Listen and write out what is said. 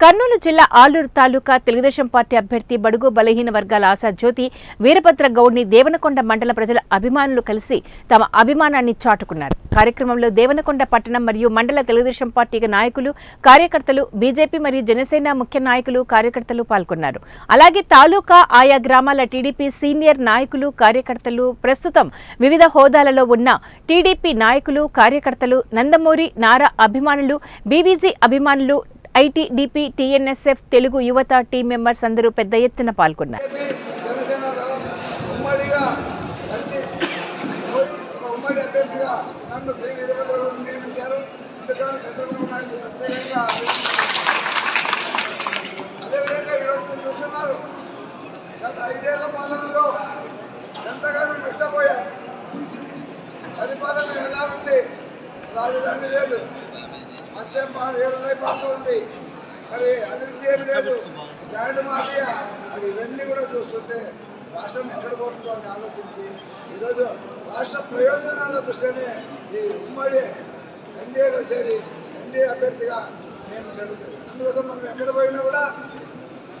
కర్నూలు జిల్లా ఆలూరు తాలూకా తెలుగుదేశం పార్టీ అభ్యర్థి బడుగు బలహీన వర్గాల ఆశా జ్యోతి వీరభద్ర గౌడ్ని దేవనకొండ మండల ప్రజల అభిమానులు కలిసి తమ అభిమానాన్ని చాటుకున్నారు. కార్యక్రమంలో దేవనకొండ పట్టణం మరియు మండల తెలుగుదేశం పార్టీ నాయకులు కార్యకర్తలు బీజేపీ మరియు జనసేన ముఖ్య నాయకులు కార్యకర్తలు పాల్గొన్నారు. అలాగే తాలూకా ఆయా గ్రామాల టీడీపీ సీనియర్ నాయకులు కార్యకర్తలు ప్రస్తుతం వివిధ హోదాలలో ఉన్న టీడీపీ నాయకులు కార్యకర్తలు నందమూరి నారా అభిమానులు బీవీజీ అభిమానులు ఐటీడీపీ టీఎన్ఎస్ఎఫ్ తెలుగు యువత టీం మెంబర్స్ అందరూ పెద్ద ఎత్తున పాల్గొన్నారు. అదేవిధంగా ఈరోజు మీరు చూస్తున్నారు గత ఐదేళ్ళ పాలనలో ఎంతగానో నష్టపోయారు. పరిపాలన ఎలా ఉంది? రాజధాని లేదు. మద్యం ఏదైనా పాటు ఉంది మరి అభివృద్ధి ఏమి లేదు. Sand mafia. అది ఇవన్నీ కూడా చూస్తుంటే రాష్ట్రం ఎక్కడ పోతుందో అని ఆలోచించి ఈరోజు రాష్ట్ర ప్రయోజనాల దృష్ట్యానే ఈ ఉమ్మడి ఎన్డీఏలో చేరి ఎన్డీఏ అభ్యర్థిగా నేను జరుగుతుంది అందుకోసం మనం ఎక్కడ పోయినా కూడా